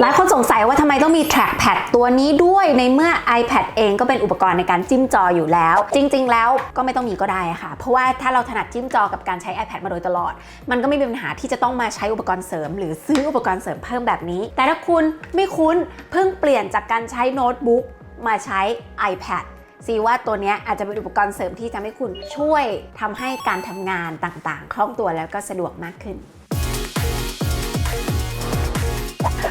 หลายคนสงสัยว่าทำไมต้องมี trackpad ตัวนี้ด้วยในเมื่อ iPad เองก็เป็นอุปกรณ์ในการจิ้มจออยู่แล้ว จริง ๆ แล้วก็ไม่ต้องมีก็ได้ค่ะ เพราะว่าถ้าเราถนัดจิ้มจอกับการใช้ iPad มาโดยตลอด มันก็ไม่มีปัญหาที่จะต้องมาใช้อุปกรณ์เสริม หรือซื้ออุปกรณ์เสริมเพิ่มแบบนี้ แต่ถ้าคุณไม่คุ้นเพิ่งเปลี่ยนจากการใช้โน้ตบุ๊กมาใช้ iPad ซีว่าตัวนี้อาจจะเป็นอุปกรณ์เสริมที่ทำให้คุณช่วยทำให้การทำงานต่างๆ คล่องตัวแล้วก็สะดวกมากขึ้น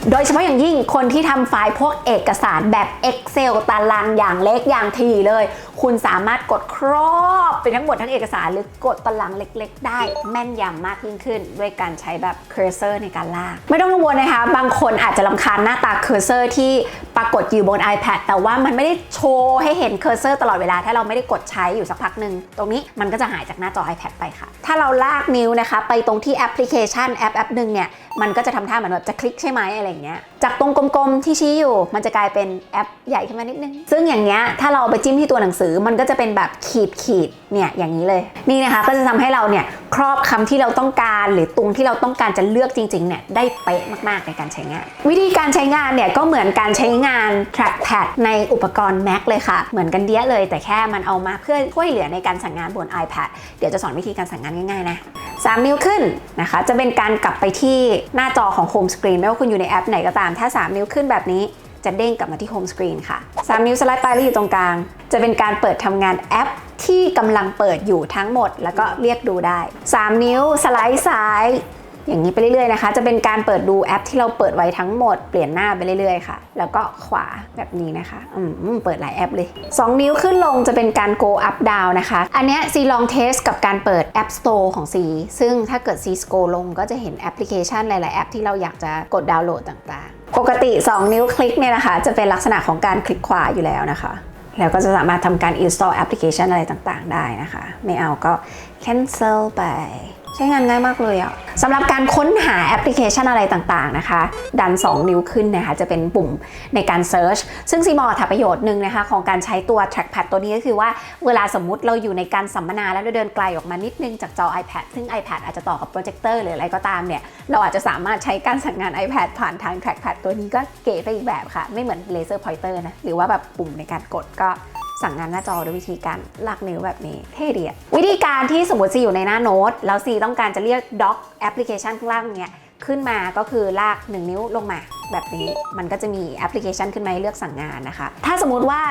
โดยเฉพาะอย่างยิ่งคนที่ทำไฟล์พวกเอกสารแบบ Excel ตารางอย่างเล็กอย่างทีเลย คุณสามารถกดครอบไปทั้งหมดทั้งเอกสารหรือกดตารางเล็ก ๆ ได้แม่นยำมากยิ่งขึ้น ด้วยการใช้แบบเคอร์เซอร์ในการลาก ไม่ต้องกังวลนะคะ บางคนอาจจะลำคาญหน้าตาเคอร์เซอร์ที่ รากฏอยู่บน iPad แต่ว่ามันไม่ได้โชว์ให้เห็นเคอร์เซอร์ตลอดเวลา ถ้าเราไม่ได้กดใช้อยู่สักพักหนึ่งตรงนี้มันก็จะหายจากหน้าจอ iPad ไปค่ะ ถ้าเราลากนิ้วนะคะ ไปตรงที่แอปพลิเคชันแอปแอปหนึ่งเนี่ยมันก็จะทำท่าเหมือนแบบจะคลิกใช่ไหมอะไรเงี้ยจากตรงกลมๆที่ชี้อยู่ มันจะกลายเป็นแอปใหญ่ขึ้นมานิดนึง ซึ่งอย่างเงี้ยถ้าเราไปจิ้มที่ตัวหนังสือมันก็จะเป็นแบบขีดขีดเนี่ยอย่างนี้เลย นี่นะคะก็จะทำให้เราเนี่ย ครอบคำที่เราต้องการหรือตรงที่เราต้องการจะเลือกจริงๆเนี่ยได้เป๊ะมากๆในการใช้งาน วิธีการใช้งานเนี่ยก็เหมือนการใช้งาน trackpad ในอุปกรณ์ Mac เลยค่ะ เหมือนกันเดียเลย แต่แค่มันเอามาเพื่อช่วยเหลือในการสั่งงานบน iPad เดี๋ยวจะสอนวิธีการสั่งงานง่ายๆนะ3 นิ้วขึ้นนะคะ จะเป็นการกลับไปที่หน้าจอของโฮมสกรีนไม่ว่าคุณอยู่ในแอปไหนก็ตาม ถ้า 3 นิ้วขึ้นแบบนี้จะเด้งกลับมาที่โฮมสกรีนค่ะ 3 นิ้วสไลด์ไปแล้วอยู่ตรงกลาง จะเป็นการเปิดทำงานแอป ที่กำลังเปิดอยู่ทั้งหมด แล้วก็เรียกดูได้ 3 นิ้วสไลด์ซ้าย อย่างนี้ไปเรื่อยๆนะคะ จะเป็นการเปิดดูแอปที่เราเปิดไว้ทั้งหมด เปลี่ยนหน้าไปเรื่อยๆค่ะ แล้วก็ขวาแบบนี้นะคะ อืมเปิดหลายแอปเลย 2 นิ้วขึ้นลงจะเป็นการ go up down นะคะ อันนี้ซีลองเทสกับการเปิด App Store ของซีซึ่งถ้าเกิดซีสโกลงก็จะเห็นแอปพลิเคชันหลายๆแอปที่เราอยากจะกดดาวน์โหลดต่างๆ ปกติ 2 นิ้วคลิกเนี่ยนะคะ จะเป็นลักษณะของการคลิกขวาอยู่แล้วนะคะ แล้วก็จะสามารถทำการ install application อะไรต่างๆ ได้นะคะ ไม่เอาก็ cancel ไป ช้งานง่ายมากเลยอะสำหรับการค้นหาแอปพลิเคชันอะไรต่างๆนะคะ ดัน 2 นิ้วขึ้นนะคะจะเป็นปุ่มในการ search ซึ่งซีมอถาประโยชน์หนึ่งนะคะของการใช้ตัว trackpad ตัวนี้ก็คือว่าเวลาสมมุติเราอยู่ในการสัมมนาแล้วเราเดินไกลออกมานิดนึงจากจอ iPad ซึ่ง iPad อาจจะต่อกับโปรเจคเตอร์หรืออะไรก็ตามเนี่ยเราอาจจะสามารถใช้การสั่งงาน iPad ผ่านทาง trackpad ตัวนี้ก็เก๋ไปอีกแบบค่ะ ไม่เหมือน laser pointer นะหรือว่าแบบปุ่มในการกดก็ สั่งงานหน้าจอด้วยวิธีการลากนิ้วแบบนี้เท่ดีอะวิธีการที่สมมติซีอยู่ในหน้าโน้ตแล้วซีต้องการจะเรียกด็อกแอปพลิเคชันข้างล่างเนี่ยขึ้นมาก็คือลาก 1 นิ้วลงมา แบบนี้มันก็จะมีแอปพลิเคชันขึ้นมาให้เลือกสั่งงานนะคะ ถ้าสมมุติว่า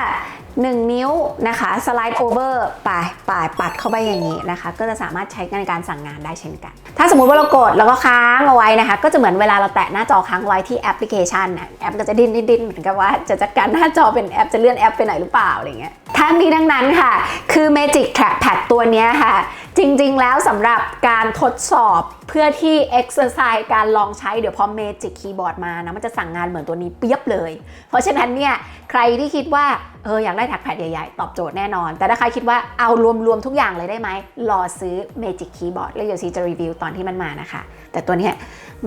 1 นิ้วนะคะสไลด์โอเวอร์ไปปายปัดเข้าไปอย่างนี้นะคะ ก็จะสามารถใช้ในการสั่งงานได้เช่นกัน ถ้าสมมุติว่าเรากดแล้วก็ค้างเอาไว้นะคะ ก็จะเหมือนเวลาเราแตะหน้าจอค้างไว้ที่แอปพลิเคชันน่ะแอปก็จะดิ้นดิ้นดิ้นเหมือนกับว่าจะจัดการหน้าจอเป็นแอปจะเลื่อนแอปไปไหนหรือเปล่าอะไรเงี้ย ทั้งนี้ทั้งนั้นค่ะ คือ Magic Trackpad ตัวนี้ค่ะ จริงๆแล้วสำหรับการทดสอบเพื่อที่ exercise การลองใช้เดี๋ยวพอ Magic Keyboard มานะ มันจะสั่งงานเหมือนตัวนี้เปียบเลย เพราะฉะนั้นเนี่ย ใครที่คิดว่า เอออยากได้แท็กแพดใหญ่ๆ ตอบโจทย์แน่นอน แต่ถ้าใครคิดว่าเอารวมๆ ทุกอย่างเลยได้ไหม รอซื้อ Magic Keyboard แล้วเดี๋ยวซีจะรีวิวตอนที่มันมานะคะ แต่ตัวนี้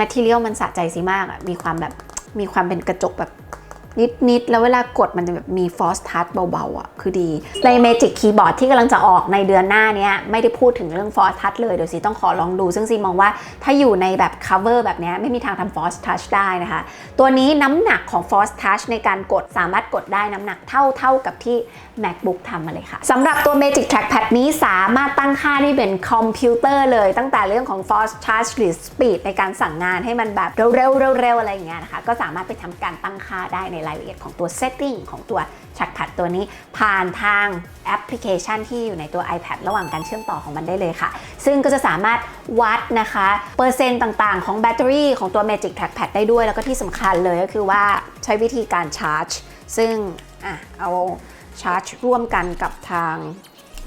Material มันสะใจซีมากมีความแบบมีความเป็นกระจกแบบ นิด ๆ แล้วเวลากดมันจะแบบมีฟอสทัชเบา ๆ อะ คือดี ใน Magic Keyboard ที่กำลังจะออกในเดือนหน้านี้ไม่ได้พูดถึงเรื่องฟอสทัชเลย เดี๋ยวซีต้องขอลองดู ซึ่งซีมองว่าถ้าอยู่ในแบบ cover แบบนี้ไม่มีทางทำฟอสทัชได้นะคะ ตัวนี้น้ำหนักของ Force Touch ในการกดสามารถกดได้น้ำหนักเท่าเท่ากับที่ MacBook ทำมาเลยค่ะสำหรับตัว Magic Trackpad นี้สามารถตั้งค่าที่เป็นคอมพิวเตอร์เลย ตั้งแต่เรื่องของ Force Touch หรือ Speed ในการสั่งงานให้มันแบบเร็วๆๆอะไรอย่างเงี้ยนะคะก็สามารถไปทำการตั้งค่าได้ในรายละเอียดของตัว setting ของตัว Trackpad ตัวนี้ ผ่านทางแอปพลิเคชันที่อยู่ในตัว iPad ระหว่างการเชื่อมต่อของมันได้เลยค่ะ ซึ่งก็จะสามารถวัดนะคะ เปอร์เซ็นต์ต่างๆ ของแบตเตอรี่ของตัว Magic Trackpad ได้ด้วย แล้วก็ที่สำคัญเลยก็คือว่าใช้วิธีการชาร์จ ซึ่งอเอาชาร์จร่วมกันกับทาง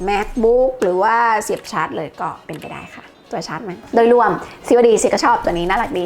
MacBook หรือว่าเสียบชาร์จเลยก็เป็นไปได้ค่ะ ตัวชาร์จมันโดยรวมซีวดีซีก็ชอบตัวนี้น่ารักดี